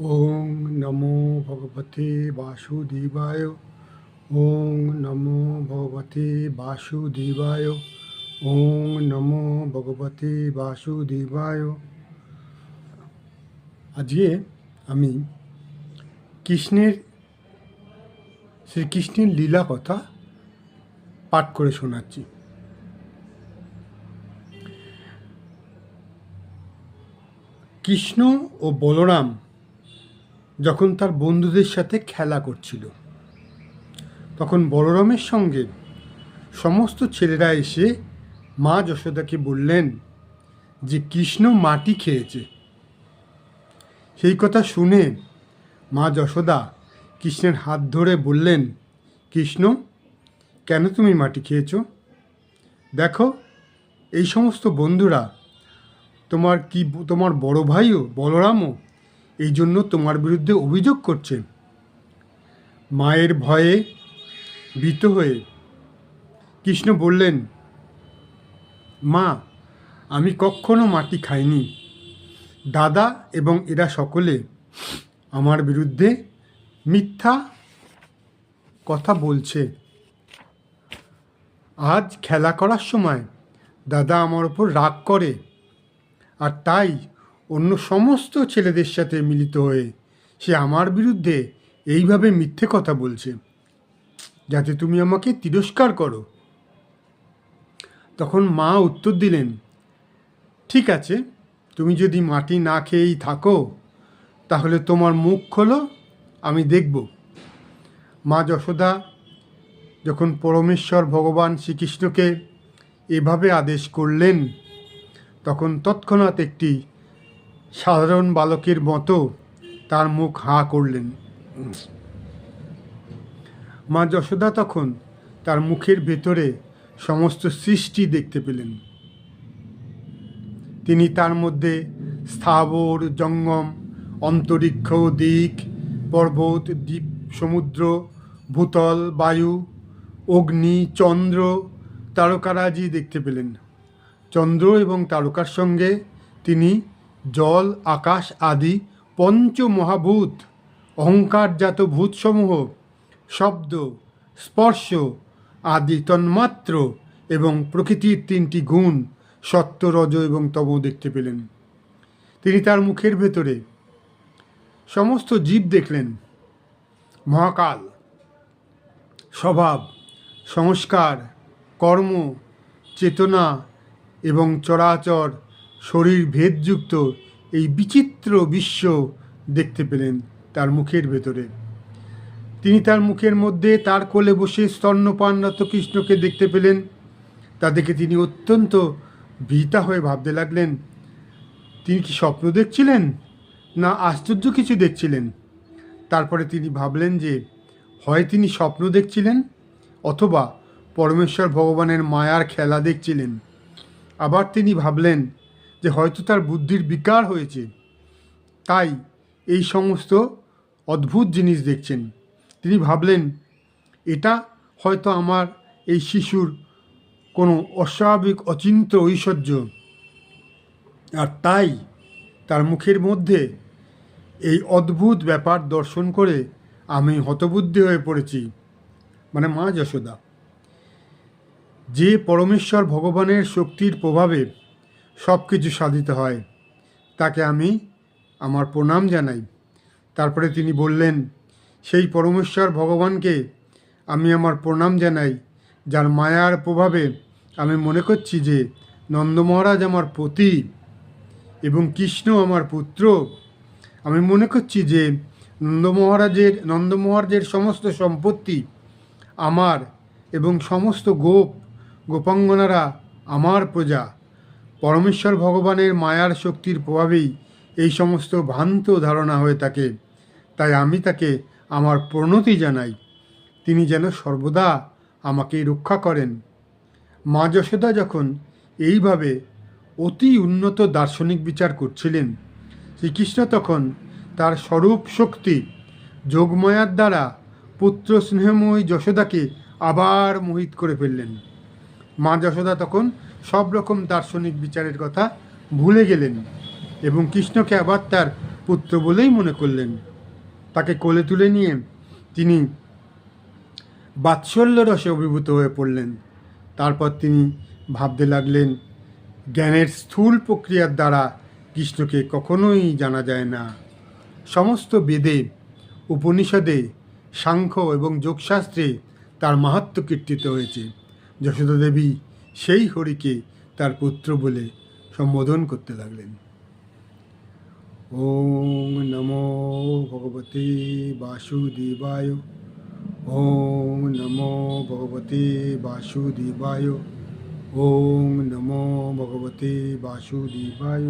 ওং নমো ভগবতে বাসুদেবায়, ওং নমো ভগবতে বাসুদেবায়, ওং নমো ভগবতে বাসুদেবায়। আজকে আমি কৃষ্ণের শ্রীকৃষ্ণের লীলা কথা পাঠ করে শোনাচ্ছি। কৃষ্ণ ও বলরাম যখন তার বন্ধুদের সাথে খেলা করছিল। তখন বলরামের সঙ্গে সমস্ত ছেলেরা এসে মা যশোদাকে বললেন যে, কৃষ্ণ মাটি খেয়েছে। সেই কথা শুনে মা যশোদা কৃষ্ণের হাত ধরে বললেন, কৃষ্ণ, কেন তুমি মাটি খেয়েছো? দেখো, এই সমস্ত বন্ধুরা তোমার কি, তোমার বড় ভাইও বলরামও এই জন্য তোমার বিরুদ্ধে অভিযোগ করছে। মায়ের ভয়ে ভীত হয়ে কৃষ্ণ বললেন, মা, আমি কখনো মাটি খাইনি। দাদা এবং এরা সকলে আমার বিরুদ্ধে মিথ্যা কথা বলছে। আজ খেলা করার সময় দাদা আমার ওপর রাগ করে, আর তাই অন্য সমস্ত ছেলেদের সাথে মিলিত হয়ে সে আমার বিরুদ্ধে এইভাবে মিথ্যে কথা বলছে, যাতে তুমি আমাকে তিরস্কার করো। তখন মা উত্তর দিলেন, ঠিক আছে, তুমি যদি মাটি না খেয়েই থাকো, তাহলে তোমার মুখ খোলো, আমি দেখব। মা যশোদা যখন পরমেশ্বর ভগবান শ্রীকৃষ্ণকে এভাবে আদেশ করলেন, তখন তৎক্ষণাৎ একটি সাধারণ বালকের মতো তার মুখ হাঁ করলেন। মা যশোদা তখন তার মুখের ভেতরে সমস্ত সৃষ্টি দেখতে পেলেন। তিনি তার মধ্যে স্থাবর, জঙ্গম, অন্তরিক্ষ, দিক, পর্বত, দ্বীপ, সমুদ্র, ভূতল, বায়ু, অগ্নি, চন্দ্র, তারকারাজি দেখতে পেলেন। চন্দ্র এবং তারকার সঙ্গে তিনি জল, আকাশ আদি পঞ্চমহাভূত, অহংকারজাত ভূতসমূহ, শব্দ, স্পর্শ আদি তন্মাত্র এবং প্রকৃতির তিনটি গুণ সত্য রজ এবং তম দেখতে পেলেন। তিনি তার মুখের ভেতরে সমস্ত জীব দেখলেন। মহাকাল, স্বভাব, সংস্কার, কর্ম, চেতনা এবং চরাচর শরীর ভেদযুক্ত এই বিচিত্র বিশ্ব দেখতে পেলেন তার মুখের ভেতরে। তিনি তার মুখের মধ্যে তার কোলে বসে স্তন্যপানরত কৃষ্ণকে দেখতে পেলেন। তা দেখে তিনি অত্যন্ত ভীতা হয়ে ভাবতে লাগলেন, তিনি কি স্বপ্ন দেখছিলেন না আশ্চর্য কিছু দেখছিলেন? তারপরে তিনি ভাবলেন যে, হয় তিনি স্বপ্ন দেখছিলেন অথবা পরমেশ্বর ভগবানের মায়ার খেলা দেখছিলেন। আবার তিনি ভাবলেন যে হয়তো তার বুদ্ধির বিকার হয়েছে। তাই এই সমস্ত অদ্ভুত জিনিস দেখছেন। তিনি ভাবলেন, এটা হয়তো আমার এই শিশুর কোনো অস্বাভাবিক অচিন্ত ঐশ্বর্য। আর তাই তার মুখের মধ্যে এই অদ্ভুত ব্যাপার দর্শন করে আমি হতবুদ্ধি হয়ে পড়েছি। মানে মা যশোদা, যে পরমেশ্বর ভগবানের শক্তির প্রভাবে সব কিছু সাধিত হয়। তাকে আমি আমার প্রণাম জানাই। তারপরে তিনি বললেন, সেই পরমেশ্বর ভগবানকে আমি আমার প্রণাম জানাই, যার মায়ার প্রভাবে আমি মনে করছি যে নন্দ মহারাজ আমার পতি এবং কৃষ্ণ আমার পুত্র। আমি মনে করছি যে নন্দ মহারাজের নন্দ মহারাজের সমস্ত সম্পত্তি আমার এবং সমস্ত গোপ গোপাঙ্গনারা আমার প্রজা। পরমেশ্বর ভগবানের মায়ার শক্তির প্রভাবেই এই সমস্ত ভ্রান্ত ধারণা হয়ে থাকে। তাই আমি তাকে আমার প্রণতি জানাই। তিনি যেন সর্বদা আমাকে রক্ষা করেন। মা যশোদা যখন এইভাবে অতি উন্নত দার্শনিক বিচার করছিলেন, শ্রীকৃষ্ণ তখন তার স্বরূপ শক্তি যোগমায়ার দ্বারা পুত্র স্নেহময়ী যশোদাকে আবার মোহিত করে ফেললেন। মা যশোদা তখন সব রকম দার্শনিক বিচারের কথা ভুলে গেলেন এবং কৃষ্ণকে আবার তার পুত্র বলেই মনে করলেন। তাকে কোলে তুলে নিয়ে তিনি বাৎসল্য রসে অভিভূত হয়ে পড়লেন। তারপর তিনি ভাবতে লাগলেন, জ্ঞানের স্থূল প্রক্রিয়ার দ্বারা কৃষ্ণকে কখনোই জানা যায় না। সমস্ত বেদে, উপনিষদে, সাংখ্য এবং যোগশাস্ত্রে তার মাহাত্ম কীর্তিত হয়েছে। যশোদা দেবী সেই হরিকে তার পুত্র বলে সম্বোধন করতে লাগলেন। ওম নমো ভগবতে বাসুদেবায়, ওম নমো ভগবতে বাসুদেবায়, ওম নমো ভগবতে বাসুদেবায়।